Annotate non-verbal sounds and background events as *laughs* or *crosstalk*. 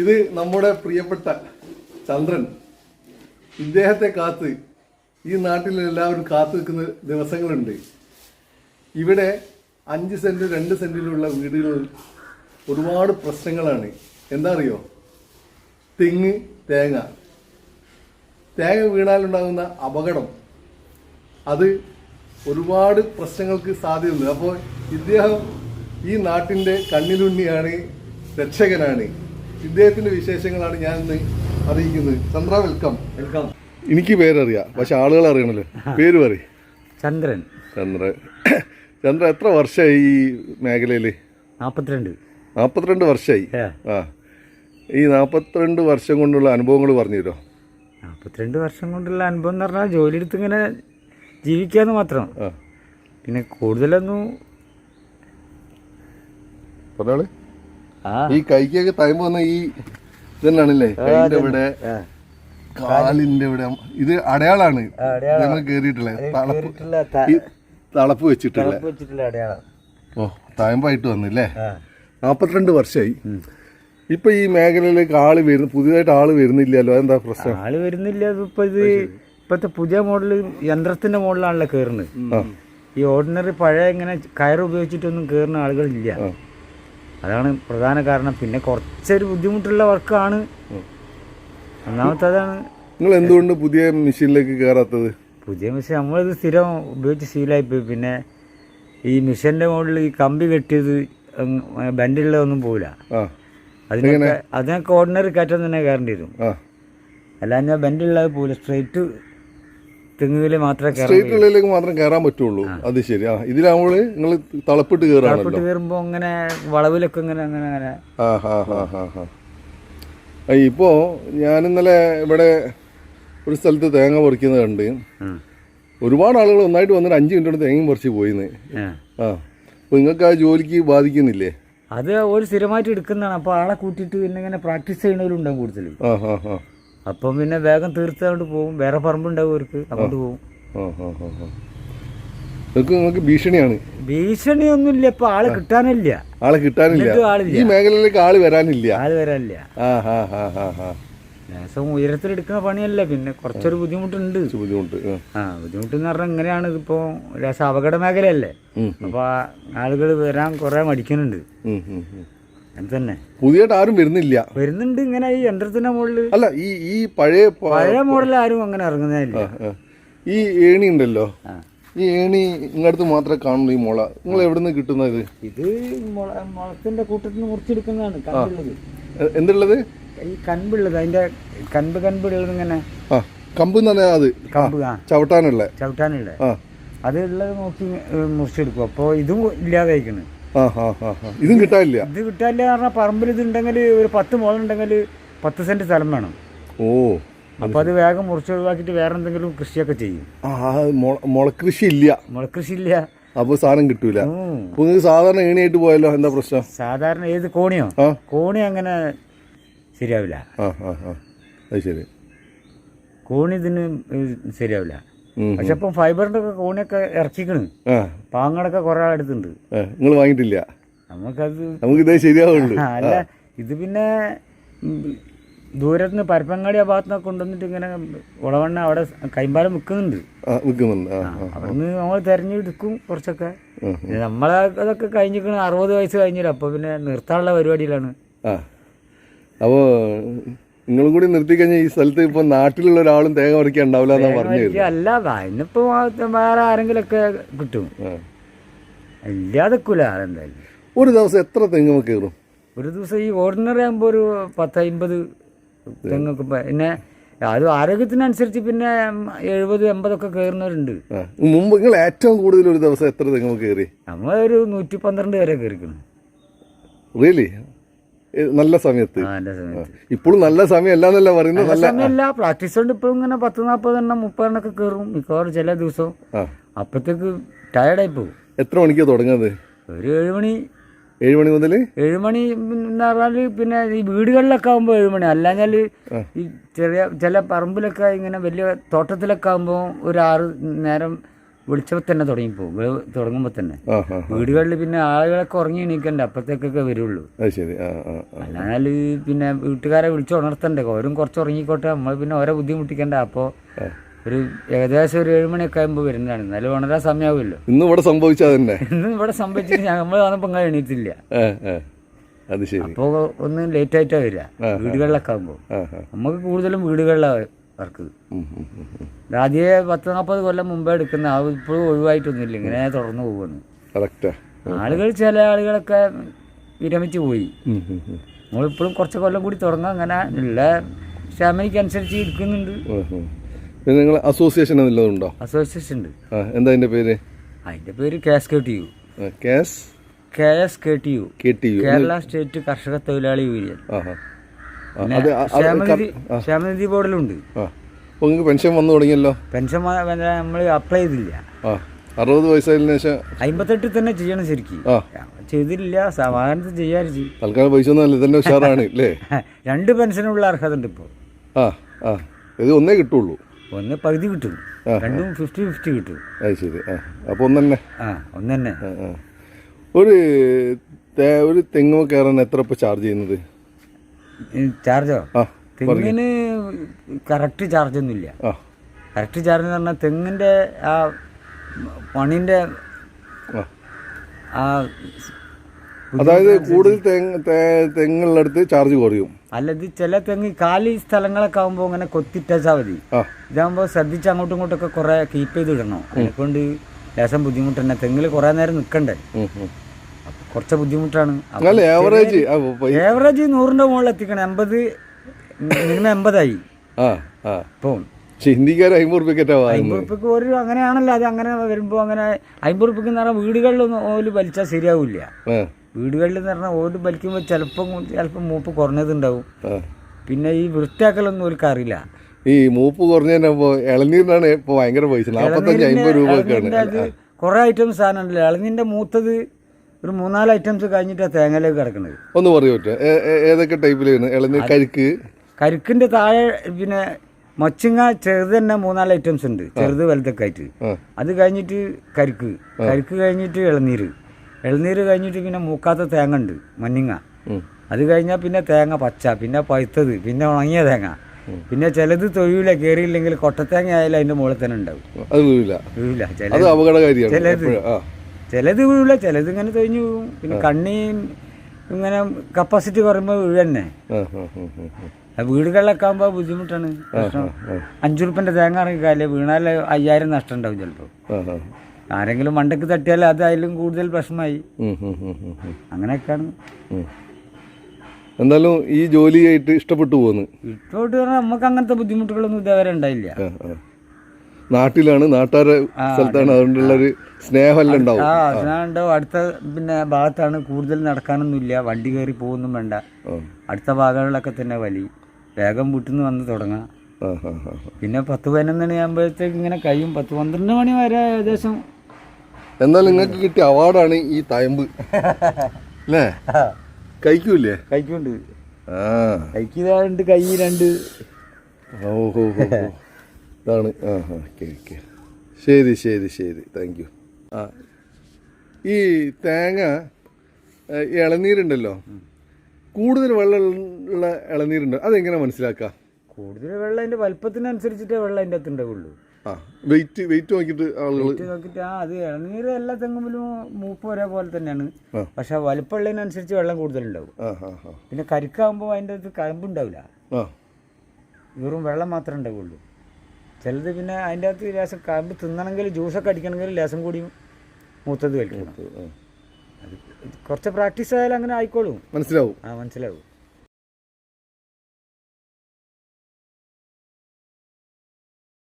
ഇത് നമ്മുടെ പ്രിയപ്പെട്ട ചന്ദ്രൻ. ഇദ്ദേഹത്തെ കാത്ത് ഈ നാട്ടിൽ എല്ലാവരും കാത്തു നിൽക്കുന്ന ദിവസങ്ങളുണ്ട്. ഇവിടെ അഞ്ച് സെന്റ് രണ്ട് സെന്റിലുള്ള വീടുകളിൽ ഒരുപാട് പ്രശ്നങ്ങളാണ്. എന്താ അറിയോ? തെങ്ങ് തേങ്ങ. തേങ്ങ വീണാലുണ്ടാകുന്ന അപകടം. അത് ഒരുപാട് പ്രശ്നങ്ങൾക്ക് സാധ്യതയുണ്ട്. അപ്പോൾ ഇദ്ദേഹം ഈ നാട്ടിന്റെ കണ്ണിലുണ്ണിയാണ് രക്ഷകനാണ്. ഇദ്ദേഹത്തിന്റെ വിശേഷങ്ങളാണ് ഞാൻ ഇന്ന് അറിയിക്കുന്നത്. ചന്ദ്ര വെൽക്കം വെൽക്കം എനിക്ക് പേരറിയാം പക്ഷെ ആളുകൾ അറിയണല്ലോ. പേര് പറ ചന്ദ്രൻ. ചന്ദ്ര. ചന്ദ്ര എത്ര വർഷമായി ഈ മേഖലയിൽ നാൽപ്പത്തിരണ്ട് നാൽപ്പത്തിരണ്ട് വർഷമായി ആ. ഈ നാൽപ്പത്തിരണ്ട് വർഷം കൊണ്ടുള്ള അനുഭവങ്ങൾ പറഞ്ഞു തരുമോ? നാൽപ്പത്തിരണ്ട് വർഷം കൊണ്ടുള്ള അനുഭവം എന്ന് പറഞ്ഞാൽ ജോലി എടുത്ത് ഇങ്ങനെ ജീവിക്കാന്ന് മാത്രം. ആ. പിന്നെ കൂടുതലൊന്നും പറഞ്ഞോൾ. ഈ കൈക്കൊക്കെ തയമ്പ് വന്ന ഈ ഇതന്നാണല്ലേ കൈന്റെ ഇവിടെ കാലിന്റെ ഇവിടെ. ഇത് അടയാളാണ്. ഞങ്ങൾ കേറിയിട്ടുള്ളത് തളപ്പ്. ത- ഈ തളപ്പ് വെച്ചിട്ടുള്ള. ഓ തയമ്പായിട്ട് വന്നില്ലേ? നാപ്പത്തിരണ്ട് വർഷമായി. ഇപ്പൊ ഈ മേഖലയിലേക്ക് ആൾ വരുന്നു പുതിയതായിട്ട് ആൾ വരുന്നില്ലല്ലോ. അതെന്താ പ്രശ്നം? ആൾ വരുന്നില്ല. ഇപ്പൊ ഇത് ഇപ്പത്തെ പുതിയ മോഡൽ യന്ത്രത്തിന്റെ മോഡലാണല്ലോ കയറുന്നത് ഈ ഓർഡിനറി പഴയ ഇങ്ങനെ കയർ ഉപയോഗിച്ചിട്ടൊന്നും കയറുന്ന ആളുകളില്ല. അതാണ് പ്രധാന കാരണം. പിന്നെ കുറച്ചൊരു ബുദ്ധിമുട്ടുള്ള വർക്കാണ്. ഒന്നാമത്തെ അതാണ് നിങ്ങൾ എന്തുകൊണ്ട് പുതിയ മെഷീനിലേക്ക് കയറാത്തത് പുതിയ മെഷീൻ നമ്മളിത് സ്ഥിരം ഉപയോഗിച്ച് ശീലമായിപ്പോയി പിന്നെ ഈ മെഷീന്റെ മുകളിൽ ഈ കമ്പി കെട്ടിയത് ബെൻഡുള്ളതൊന്നും പോവില്ല. അതിനൊക്കെ അതിനൊക്കെ ഓർഡിനറി കയറ്റം തന്നെ കയറേണ്ടി വരും. അല്ലാഞ്ഞാൽ ബെൻഡിലുള്ളത് ബെൻഡുള്ളത് പോവില്ല സ്ട്രെയിറ്റ് തെങ്ങുകൾ മാത്രമേ കയറാൻ സ്ട്രേറ്റ് ഉള്ളിലേക്ക് മാത്രം കയറാൻ പറ്റുള്ളൂ. അത് ശരി. ആ ഇതിലാവുമ്പോൾ നിങ്ങൾ തളപ്പിട്ട് കയറാണല്ലോ കയറുമ്പോൾ അങ്ങനെ വളവിലൊക്കെ ഇങ്ങനെ അങ്ങനെ അങ്ങനെ. ആ ഹാ ഹാ ഹാ ഹാ. ആ, ഇപ്പോ ഞാൻ ഇന്നലെ ഇവിടെ ഒരു സ്ഥലത്ത് തേങ്ങ പറിക്കുന്നത് കണ്ട് ഒരുപാട് ആളുകൾ ഒന്നായിട്ട് വന്നിട്ട് അഞ്ച് മിനിറ്റ് കൊണ്ട് തേങ്ങയും പറിച്ച് പോയിന്ന്. ആ. അപ്പോൾ അപ്പൊ നിങ്ങൾക്ക് ആ ജോലിക്ക് ബാധിക്കുന്നില്ലേ? അത് ഒരു സ്ഥിരമായിട്ട് എടുക്കുന്നതാണ്. അപ്പോൾ ആളെ കൂട്ടിയിട്ട് പിന്നെ ഇങ്ങനെ പ്രാക്ടീസ് ചെയ്യുന്നവരുണ്ടാവും കൂടുതലും. ആ ഹാ ഹാ. അപ്പം പിന്നെ വേഗം തീർത്തുകൊണ്ട് പോകും വേറെ പറമ്പുണ്ടാവും അവർക്ക് അങ്ങോട്ട് പോകും ഭീഷണിയാണ്. ഭീഷണിയൊന്നുമില്ല. ഇപ്പൊ ആൾ കിട്ടാനില്ല. ആൾ കിട്ടാനില്ല. ഈ മേഖലയിലേക്ക് ആൾ വരാനില്ല. ആൾ വരാനില്ല. ഹാ ഉയരത്തിലെടുക്കുന്ന പണിയല്ല. പിന്നെ കുറച്ചൊരു ബുദ്ധിമുട്ടുണ്ട്. ബുദ്ധിമുട്ട് ആ. ബുദ്ധിമുട്ട് എന്ന് പറഞ്ഞാൽ ഇങ്ങനെയാണ് ഇതിപ്പോ രസ അപകട മേഖലയല്ലേ? അപ്പൊ ആളുകൾ വരാൻ കുറെ മടിക്കുന്നുണ്ട്. തന്നെ പുതിയതായിട്ട് ആരും വരുന്നില്ല. വരുന്നുണ്ട് ഇങ്ങനെ ഈ യന്ത്രത്തിന്റെ മുകളിൽ അല്ല ഈ ഈ പഴയ പഴയ മോഡൽ ആരും അങ്ങനെ ഇറങ്ങുന്നില്ല ഈ ഏണി ഉണ്ടല്ലോ. ഈ ഏണി ഇങ്ങടുത്ത് മാത്രമേ കാണുന്നു ഈ മുള. നിങ്ങൾ എവിടെ നിന്ന് കിട്ടുന്നത്? ഇത് ഇത് മുളത്തിന്റെ കൂട്ടത്തിൽ നിന്ന് മുറിച്ചെടുക്കുന്നതാണ് എന്തുള്ളത്? ഈ കൻപുള്ളത് അതിന്റെ കൻപ് കൻപുള്ളത് ഇങ്ങനെ. കമ്പ് അത്. കമ്പ് ചവിട്ടാനുള്ള. ചവിട്ടാനുള്ള. അത് ഉള്ളത് നോക്കി മുറിച്ചെടുക്കും. അപ്പോൾ ഇതും ആ. ഇതും കിട്ടാനില്ല. ഇത് കിട്ടാനില്ല പറഞ്ഞാൽ പറമ്പിൽ ഇതുണ്ടെങ്കിൽ ഒരു പത്ത് മുകളുണ്ടെങ്കിൽ പത്ത് സെന്റ് സ്ഥലം വേണം. ഓ. അപ്പൊ അത് വേഗം മുറിച്ച് ഒഴിവാക്കിട്ട് വേറെ എന്തെങ്കിലും കൃഷിയൊക്കെ ചെയ്യും. മുളകൃഷി ഇല്ല മുളകൃഷി ഇല്ല അപ്പൊ സാധനം കിട്ടൂല. സാധാരണ ഏണിയായിട്ട് പോയല്ലോ എന്താ പ്രശ്നം? സാധാരണ ഏത് കോണിയോ? കോണി അങ്ങനെ ശരിയാവില്ല. ശരി. കോണി ഇതിന് ശരിയാവില്ല. പക്ഷെ ഇപ്പം ഫൈബറിന്റെ ഒക്കെ കോണിയൊക്കെ ഇറക്കിക്കണ് പാങ്ങടൊക്കെ കുറേ അടുത്തുണ്ട് നിങ്ങൾ വാങ്ങിയിട്ടില്ല? നമുക്കത് നമുക്ക് ഇതേ ശരിയാവുള്ളൂ അല്ല ഇത് പിന്നെ ദൂരത്തുനിന്ന് ദൂരത്ത് നിന്ന് പരപ്പങ്ങാടി ആ ഭാഗത്തുനിന്ന് കൊണ്ടുവന്നിട്ട് ഇങ്ങനെ ഉളവണ്ണ അവിടെ കൈമ്പാലം വിൽക്കുന്നുണ്ട്. അവിടുന്ന് നമ്മൾ തെരഞ്ഞെടുക്കും കുറച്ചൊക്കെ. നമ്മളെ അതൊക്കെ കഴിഞ്ഞിരിക്കണ അറുപത് വയസ്സ് കഴിഞ്ഞില്ല അപ്പൊ പിന്നെ നിർത്താനുള്ള പരിപാടിയിലാണ്. അപ്പോ നിങ്ങളും കൂടി നിർത്തി കഴിഞ്ഞാൽ ഈ സ്ഥലത്ത് ഇപ്പൊ നാട്ടിലുള്ള ഒരാളും തേങ്ങ പറിക്കാൻ ഉണ്ടാവില്ല എന്നാ പറഞ്ഞു അല്ല അതിനിപ്പോ വേറെ ആരെങ്കിലൊക്കെ കിട്ടും. ഇല്ലാതെ ഇല്ലാതെക്കൂല അതെന്തായാലും. ഒരു ദിവസം എത്ര തെങ്ങ് കയറും? ഒരു ദിവസം ഈ ഓർഡിനറി ആകുമ്പോൾ ഒരു പത്ത് അമ്പത് തെങ്ങൊക്കെ പിന്നെ അത് ആരോഗ്യത്തിനനുസരിച്ച് പിന്നെ എഴുപത് എൺപതൊക്കെ കയറുന്നവരുണ്ട്. മുമ്പ് നിങ്ങൾ ഏറ്റവും കൂടുതൽ ഒരു ദിവസം എത്ര തെങ്ങ് കയറി? നമ്മളൊരു നൂറ്റി പന്ത്രണ്ട് വരെ കയറിക്കണം. റിയലി നല്ല സമയത്ത്. ഇപ്പോഴും നല്ല സമയം അല്ലാന്നല്ല പറയുന്നത്. നല്ല സമയമല്ല. പ്രാക്ടീസ് കൊണ്ട് ഇപ്പോഴും ഇങ്ങനെ പത്ത് നാൽപ്പതെണ്ണം മുപ്പതെണ്ണൊക്കെ കയറും. മിക്കവാറും ചില ദിവസവും അപ്പത്തേക്ക് ടയർഡായി പോകും. എത്ര മണിക്കാണ് തുടങ്ങുന്നത്? ഒരു ഏഴ് മണി. ഏഴ് മണി മുതൽ ഏഴ് മണി എന്ന് പറഞ്ഞാൽ പിന്നെ ഈ വീടുകളിലൊക്കെ ആകുമ്പോൾ ഏഴ് മണി. അല്ലാഞ്ഞാൽ ഈ ചെറിയ ചില പറമ്പിലൊക്കെ ഇങ്ങനെ വലിയ തോട്ടത്തിലൊക്കെ ആകുമ്പോൾ ഒരു ആറ് നേരം വിളിച്ചപ്പോൾ തന്നെ തുടങ്ങി പോകും തുടങ്ങുമ്പോൾ തന്നെ. വീടുകളിൽ പിന്നെ ആളുകളൊക്കെ ഉറങ്ങി എണീക്കണ്ട? അപ്പത്തേക്കൊക്കെ വരുള്ളൂ. അല്ലാതെ പിന്നെ വീട്ടുകാരെ വിളിച്ച് ഉണർത്തണ്ടേ? ഓരും കുറച്ച് ഉറങ്ങിക്കോട്ടെ. നമ്മൾ പിന്നെ ഓരോ ബുദ്ധിമുട്ടിക്കണ്ട? അപ്പോൾ ഒരു ഏകദേശം ഒരു ഏഴ് മണിയൊക്കെ ആകുമ്പോൾ വരുന്നതാണ്. എന്നാലും ഉണരാൻ സമയമാവുമല്ലോ ഇന്ന് ഇവിടെ സംഭവിച്ചാ തന്നെ ഇന്ന് ഇവിടെ സംഭവിച്ചിട്ട് നമ്മൾ വന്നപ്പോൾ അങ്ങനെ എണീറ്റില്ല. അപ്പോൾ ഒന്ന് ലേറ്റ് ആയിട്ടാ വരിക വീടുകളിലൊക്കെ ആകുമ്പോൾ ആ ആ. നമുക്ക് കൂടുതലും വീടുകളിലാണ് വർക്ക്. ആദ്യമേ പത്ത് നാൽപ്പത് കൊല്ലം മുമ്പേ എടുക്കുന്ന ആ ഇപ്പോഴും ഒഴിവായിട്ടൊന്നുമില്ല. ഇങ്ങനെ തുടർന്ന് പോവാണ്. ആളുകൾ ചില ആളുകളൊക്കെ വിരമിച്ചു പോയി. നമ്മളിപ്പോഴും കുറച്ച് കൊല്ലം കൂടി തുടങ്ങാം അങ്ങനെ ഉള്ള ക്ഷമയ്ക്ക് അനുസരിച്ച് ഇരിക്കുന്നുണ്ട് നിങ്ങൾ അസോസിയേഷൻ എന്നുള്ളതുണ്ടോ അസോസിയേഷൻ ഉണ്ട്? എന്താ അതിന്റെ പേര്? അതിന്റെ പേര് K S K T U കാസ് K S K U K T U Kerala state കർഷക തൊഴിലാളി യൂണിയൻ. ക്ഷേമനിധി ബോർഡിലുണ്ട്. നിങ്ങൾക്ക് പെൻഷൻ വന്നു തുടങ്ങിയല്ലോ? പെൻഷൻ നമ്മൾ അപ്ലൈ ചെയ്തില്ല. അറുപത് വയസ്സായതിനു ശേഷം? അമ്പത്തെട്ടിൽ തന്നെ ചെയ്യണം ശരിക്കും. ചെയ്തില്ല സമാധാനത്തിൽ ചെയ്യാതിരിച്ചു തൽക്കാലം പൈസ ഒന്നും തന്നെ ഉഷാറാണ് *laughs* അല്ലേ രണ്ട് പെൻഷനുള്ള അർഹത ഉണ്ട് ഇപ്പോൾ. ആ ആ. ഇത് ഒന്നേ കിട്ടുള്ളൂ. ഒന്ന് പകുതി കിട്ടും. രണ്ടും ഫിഫ്റ്റി ഫിഫ്റ്റി കിട്ടും. അത് ശരി ആ. അപ്പോൾ ഒന്ന് ആ ഒന്ന് ഒരു ഒരു തെങ്ങ് കയറാൻ എത്ര ഇപ്പോൾ ചാർജ് ചെയ്യുന്നത്? ചാർജോ? തെങ്ങിന് കറക്റ്റ് ചാർജ് ഒന്നുമില്ല കറക്റ്റ് ചാർജ് എന്ന് പറഞ്ഞാൽ തെങ്ങിന്റെ ആ പണിന്റെ ആ. അതായത് കൂടുതൽ തെങ്ങുള്ളിടത്ത് ചാർജ് കുറയും. അല്ല ഇത് ചില തെങ്ങ് കാലി സ്ഥലങ്ങളൊക്കെ ആകുമ്പോൾ ഇങ്ങനെ കൊത്തിട്ടാൽ മതി. ഇതാകുമ്പോൾ ശ്രദ്ധിച്ച് അങ്ങോട്ടും ഇങ്ങോട്ടൊക്കെ കുറെ കീപ്പ് ചെയ്ത് ഇടണം. അതിനെക്കൊണ്ട് ലേശം ബുദ്ധിമുട്ട് തന്നെ. തെങ്ങിൽ കുറെ നേരം നിൽക്കണ്ടേ കുറച്ച് ബുദ്ധിമുട്ടാണ്. ഏവറേജ് ഏവറേജ് നൂറിന്റെ മുകളിൽ എത്തിക്കണം. എൺപത് മിനിമം എൺപതായി. ഇപ്പം ഹിന്ദിക്കാർ അമ്പത് റുപ്യക്ക് ഒരു അങ്ങനെയാണല്ലോ. അത് അങ്ങനെ വരുമ്പോ അങ്ങനെ അമ്പത് റുപ്യക്ക് എന്ന് പറഞ്ഞാൽ വീടുകളിലൊന്നും ഓൽ വലിച്ചാൽ ശരിയാവില്ല. വീടുകളിൽ എന്ന് പറഞ്ഞാൽ ഓൽ വലിക്കുമ്പോൾ ചിലപ്പം ചിലപ്പം മൂപ്പ് കുറഞ്ഞതുണ്ടാവും. പിന്നെ ഈ വൃത്തിയാക്കലൊന്നും ഓൽക്ക് അറിയില്ല. ഈ മൂപ്പ് കുറഞ്ഞപ്പോ ഇളനീരിനാണ് ഇപ്പോൾ ഭയങ്കര പൈസ. അമ്പത് അത് കുറേ ഐറ്റംസ് സാധനം ഉണ്ടല്ലോ ഇളനീന്റെ മൂത്തത് ഒരു മൂന്നാൽ ഐറ്റംസ് കഴിഞ്ഞിട്ടാണ് തേങ്ങയിലേക്ക് കിടക്കുന്നത് ഒന്ന് പറയൂ ഏതൊക്കെ ടൈപ്പിലാണ് ഇളനീർ കരിക്ക്? കരിക്കിന്റെ താഴെ പിന്നെ മച്ചിങ്ങ ചെറുത് തന്നെ മൂന്നാൽ ഐറ്റംസ് ഉണ്ട്. ചെറുത് വലുതൊക്കെ ആയിട്ട്. അത് കഴിഞ്ഞിട്ട് കരിക്ക്. കരിക്ക് കഴിഞ്ഞിട്ട് ഇളനീര് ഇളനീര് കഴിഞ്ഞിട്ട് പിന്നെ മൂക്കാത്ത തേങ്ങ ഉണ്ട് മഞ്ഞിങ്ങ. അത് കഴിഞ്ഞാൽ പിന്നെ തേങ്ങ പച്ച പിന്നെ പഴുത്തത് പിന്നെ ഉണങ്ങിയ തേങ്ങ. പിന്നെ ചിലത് തൊഴില കയറിയില്ലെങ്കിൽ കൊട്ടത്തേങ്ങ ആയാലും അതിന്റെ മുകളിൽ തന്നെ ഉണ്ടാവും. ചിലത്. ചിലത് വീഴില്ല ചിലത് ഇങ്ങനെ തൊഴിഞ്ഞു പോകും പിന്നെ കണ്ണി ഇങ്ങനെ കപ്പാസിറ്റി കുറയുമ്പോൾ വീഴന്നെ. വീടുകളിലൊക്കെ ആകുമ്പോൾ ബുദ്ധിമുട്ടാണ്. പ്രശ്നം. അഞ്ചു റുപ്യന്റെ തേങ്ങ ഇറങ്ങിക്കാല്ലേ വീണാൽ അയ്യായിരം നഷ്ടം ഉണ്ടാവും ചിലപ്പോൾ ആരെങ്കിലും മണ്ടക്ക് തട്ടിയാൽ അതായാലും കൂടുതൽ പ്രശ്നമായി. അങ്ങനെയൊക്കെയാണ്. എന്നാലും എന്തായാലും ഈ ജോലിയായിട്ട് ഇഷ്ടപ്പെട്ടു പോകുന്നു ഇഷ്ടപ്പെട്ടു പറഞ്ഞാൽ നമുക്ക് അങ്ങനത്തെ ബുദ്ധിമുട്ടുകളൊന്നും ഇതേവരെ ഉണ്ടായില്ല. നാട്ടിലാണ് നാട്ടുകാരെ സ്ഥലത്താണ്. അതുകൊണ്ടുള്ളൊരു ഒരു ഉണ്ടാവും. ആ അടുത്ത പിന്നെ ഭാഗത്താണ് കൂടുതൽ നടക്കാനൊന്നുമില്ല. വണ്ടി കയറി പോകുന്നും വേണ്ട. അടുത്ത ഭാഗങ്ങളിലൊക്കെ തന്നെ വലി. വേഗം വീട്ടിൽ വന്ന് തുടങ്ങാം. പിന്നെ പത്ത് പതിനൊന്ന് മണി ആകുമ്പോഴത്തേക്ക് ഇങ്ങനെ കഴിയും. പത്ത് പന്ത്രണ്ട് മണി വരെ ഏകദേശം. എന്നാൽ നിങ്ങൾക്ക് കിട്ടിയ അവാർഡാണ് ഈ തയമ്പ്. അല്ലേ? കഴിക്കൂലേ കഴിക്കുന്നുണ്ട്. ആ. കഴിക്കുന്നുണ്ട് കൈ രണ്ട്. ഓ ഹോ ഹോ ഹോ. ഇതാണ്. ആ ആ ഓക്കെ ഓക്കെ. ശരി ശരി ശരി. താങ്ക് യു ആ. ഈ തേങ്ങ ഇളനീരുണ്ടല്ലോ. കൂടുതൽ വെള്ളമുള്ള ഇളനീരുണ്ട്. അതെങ്ങനെ മനസ്സിലാക്കാം? കൂടുതൽ വെള്ളം അതിന്റെ വലിപ്പത്തിനനുസരിച്ചിട്ടേ വെള്ളം അതിന്റെ അകത്ത് ഉണ്ടാവുള്ളൂ. ആ വെയിറ്റ് വെയിറ്റ് നോക്കിയിട്ട് ആളുകൾ വെയിറ്റ് നോക്കിയിട്ട് ആ അത് ഇളനീര് എല്ലാ തെങ്ങുമ്പിലും മൂപ്പ് ഒരേപോലെ തന്നെയാണ്. പക്ഷെ വലുപ്പമുള്ളതിനനുസരിച്ച് വെള്ളം കൂടുതലുണ്ടാവും. ആ ആ ആ. പിന്നെ കരിക്കാകുമ്പോൾ അതിന്റെ അകത്ത് കഴമ്പുണ്ടാവില്ല ആ. വെറും വെള്ളം മാത്രമേ ഉണ്ടാവുള്ളൂ. ചിലത് പിന്നെ അതിന്റെ അകത്ത് ലേശം കമ്പ് തിന്നണമെങ്കിൽ ജ്യൂസൊക്കെ അടിക്കണമെങ്കിൽ ലേശം കൂടി മൂത്തത്. അത് കുറച്ച് പ്രാക്ടീസ് ആയാലും അങ്ങനെ ആയിക്കോളും. മനസ്സിലാവും. ആ മനസ്സിലാവും.